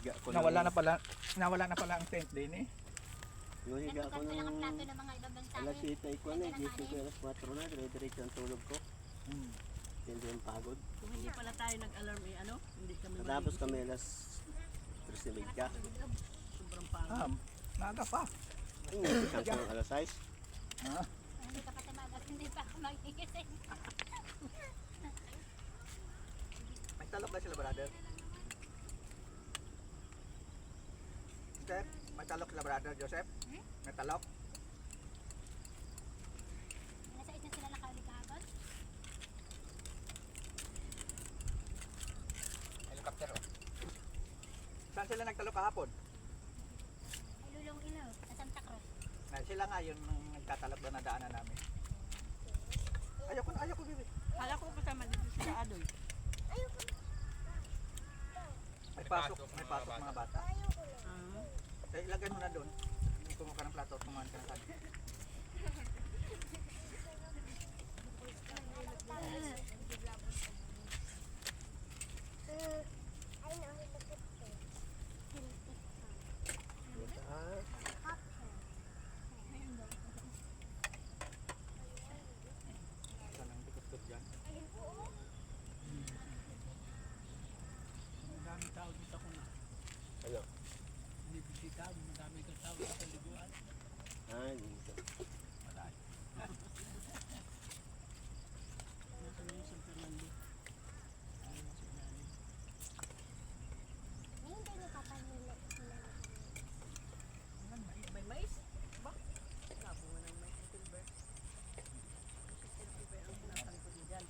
higa ko Nawala na pala, nawala na pala ang tent din eh. Yung higa ko ng alas eh. 7 ko na, gising ko alas 4 na, dire-diretso ang tulog ko. Hmm. Hindi yung pagod. Kung hindi pala tayo nag-alarm eh, ano? Hindi kami magigising. kami alas 3 media. Sobrang pagod. Ah, maaga pa. Yung gising ko ng alas 6. Ah, Hindi ka pa tumagas, hindi pa ako magigising. may talok na sila brother. Joseph, may talok sila brother Joseph. May talok. Nasa na sila nakaulit kahapon. Helicopter oh. Saan sila nagtalok kahapon? Ay lulong ilo, sa Santa Cruz. Na, sila nga yun ang nagtatalok doon na daanan namin. Ayoko na, ayoko bibi. Kala ko kasama dito sila Adoy. May pasok, may pasok mga bata. Ah, Eh, ilagay mo na doon. Kumuha ka ng plato, kumain ka ng kanin. Ah, Saan ang tikot-tikot dyan? Madami tao dito ako na. ano? Hindi bisita, madami kang tao sa paliguan. Ah, dito. Marami. nasa na yung San Fernando. Ayun, nasa ilalim. Hindi ni Papa nila sila. May mais? Ba? Nabunga ng mais ang timber. Ang timber ang pinapalipod mo dyan.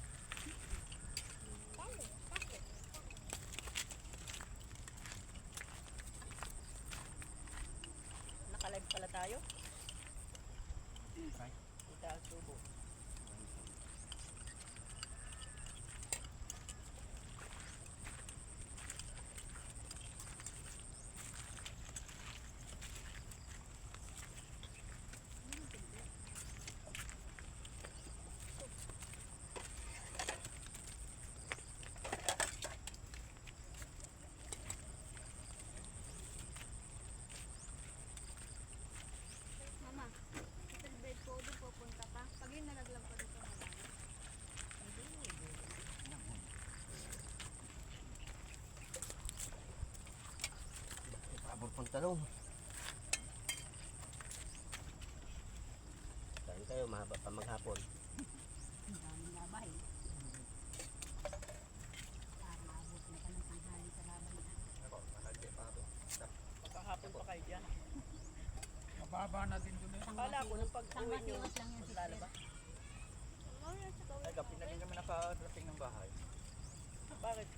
Nakalive pala tayo. Kita ang tubo. Mama, little bird po doon pupunta pa. Pag yun nalaglag pa dito, mama. Pabor pang talong. Kain tayo, mahaba pa maghapon. Ang daming labay. Para maabot na ka ng tanghali sa laban na. Pagkahapon pa kayo dyan. Mababa na din doon. Akala ko nung pag-uwi nyo, lang yan, maglalaba. Ay, gabi na din kami nakarating ng bahay. Bakit?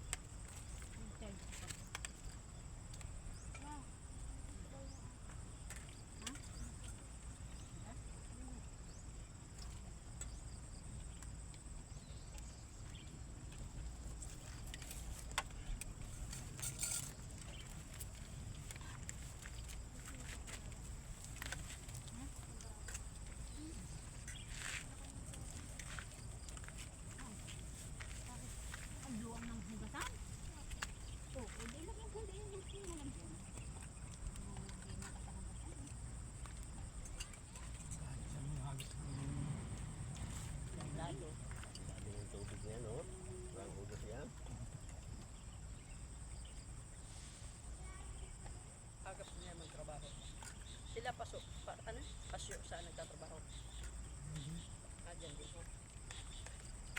Ang luwang ng hugasan. Oo, oh, di lang yung hindi yung hindi mo lang dyan. Oo, Hindi nakatanggapan. Sa mga hagis Lalo. Sabi ng tubig niya, no? Walang hugas yan. Agap niya magtrabaho. Sila paso, pa, ano? Pasyo saan nagtatrabaho. Ah, dyan din. Oh.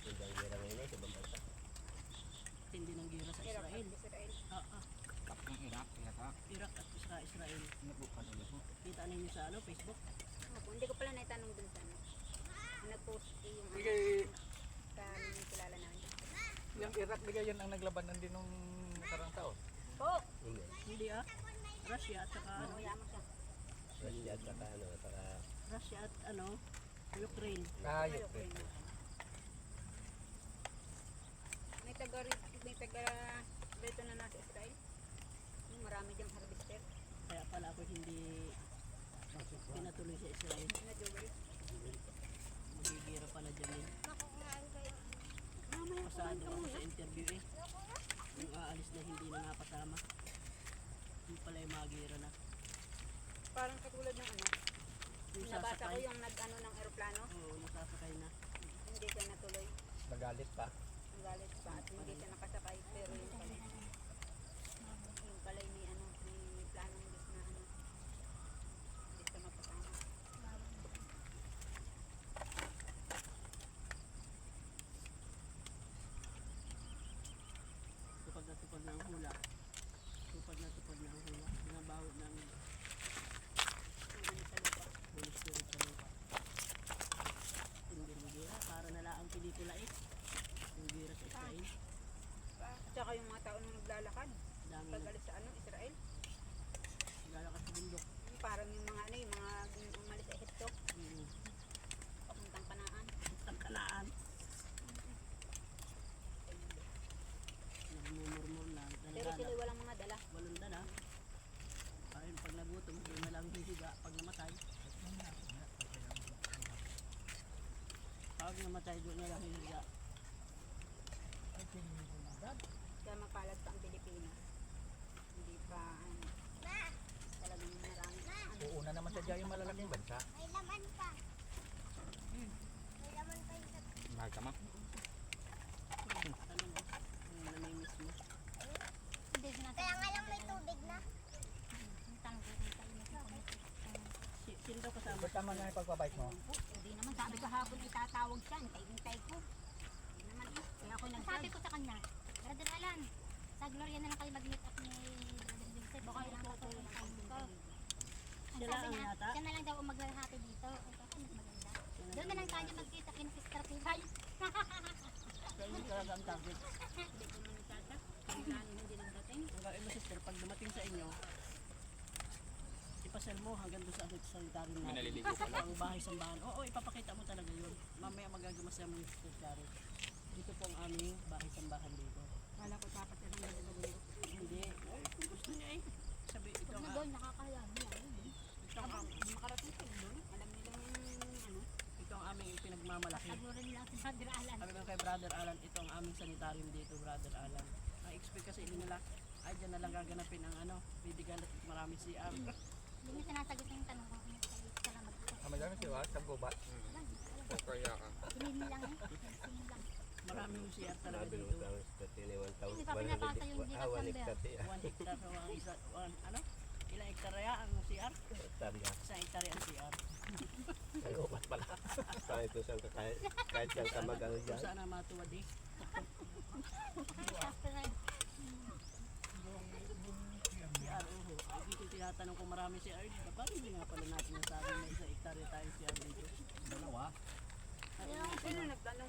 Yung dangira ngayon eh, sa ibang bansa. Hindi ng gira sa Israel. Ah, ah. Kap ng Iraq, Iraq. Iraq at Isra Israel. Nabukan ulit mo. Kita ninyo sa ano, Facebook? Opo, hindi ko pala naitanong dun sa ano. Nag-post yung Bigay, kan kilala namin. yung Iraq, bigay yun ang naglabanan din nung nakarang taon. Oo, Hindi. Hindi ah. Russia at saka ano, ano, yaman siya. Russia at saka ano, saka Russia at ano, Ukraine. Ayok. May taga may taga dito na nasa Israel. Yung Marami diyang harvester. Kaya pala ako hindi pinatuloy sa Israel. Na jewelry. Magigira pala dyan eh. Pasado ako sa interview eh. Yung aalis na hindi na napasama. Parang katulad ng ano. Yung Nabasa ko sasakay. yung nag-ano ng eroplano. Oo, nasasakay na. Hindi siya natuloy. Nagalit pa. Nagalit pa at hindi siya nakasakay. Pero yung pala. Yung pala may ano, may planong Diyos na ano. Hindi siya mapasama. Tupad na tupad na ang hula. Tupad na tupad na ang hula. Binabaho ng Yung ano sa lupa. Holy Spirit sa lupa. Hindi gira. Para na lang ang pelikula eh. Yung gira sa Israel. At saka yung mga tao nung naglalakad. Dami Pag na. alis sa ano, Israel. Lalakas sa bundok. Yung Parang yung mga ano, yung mga umalis sa Egypto. Mm. Papuntang Kanaan. Ang kanaan. Nagmumurmur lang. Pero Talaga sila walang mga dala. Walang dala. Ayun, pag nagutom, doon na lang hihiga. Pag namatay, doon na lang hihiga. Kaya mapalad pa ang Pilipinas. Hindi pa ano. Talagang marami. Ano, Uuna naman sa dyan yung malalaking bansa. May laman pa. May laman pa yung Mahal ka ma? Ano mo? Ang namimiss mo. Hindi sinasabi. Kaya nga lang may tubig na. Sino daw kasama? Ba't tama na yung pagpapait mo? Hindi naman sabi ko hapon ay tatawag siya. Hintay-hintay ko. Hindi naman eh. Kaya ako nag Sabi ko sa kanya, Brother Alan, sa Gloria na lang kayo mag-meet up ni Brother Joseph. Baka lang ito ako yung time ko. Ang sabi niya, siya na lang daw ang maghahati dito. Ay, ako mas maganda. Doon na lang tayo magkita kay Sister Tibay. Kaya yun talaga ang target. Hindi ko man nagtata. Kailan hindi nagdating. Ang gawin mo sister, pag dumating sa inyo, ipasel mo hanggang doon sa ano, sanitary natin. naliligo pa lang. Ang bahay sambahan. Oo, ipapakita mo talaga yun. Mamaya magagamas mo yung sister Karen. Dito po ang aming bahay sambahan dito. Kala ko dapat yung nagdating. Hindi. Ay, kung gusto niya eh. Sabi, ito na ang, doon, nakakaya niya. ito ang, am- Makarating sila doon. Alam nilang ano. ito ang aming pinagmamalaki. Sagurin nila si Brother Alan. Sabi ko kay Brother Alan, ito ang aming sanitarium dito, Brother Alan. Na-expect kasi hindi nila, ay dyan na lang gaganapin ang ano, bibigan at marami si Am. Hindi niya sinasagot yung tanong ko kung sa lang mag-usap. Kami dami siya, sa gubat. Kaya ka. Sinili lang eh. Lang. Marami yung CR talaga Sabi dito. mo sa stati ni 1,000. Hindi pa pinapasa yung gilas ng bear. stati. One hectare o ang isa, ano? Ilang hektarya ang CR? Tarya. Isang hektarya ang CR. Ay, upat pala. Sa ito sa kahit kahit saan ka mag-ano Kung dyan. saan na matuwad eh. CR, uho. Ay, dito tinatanong kung marami CR. Parang hindi nga pala natin nasabi na isa hektarya Sino nagdala?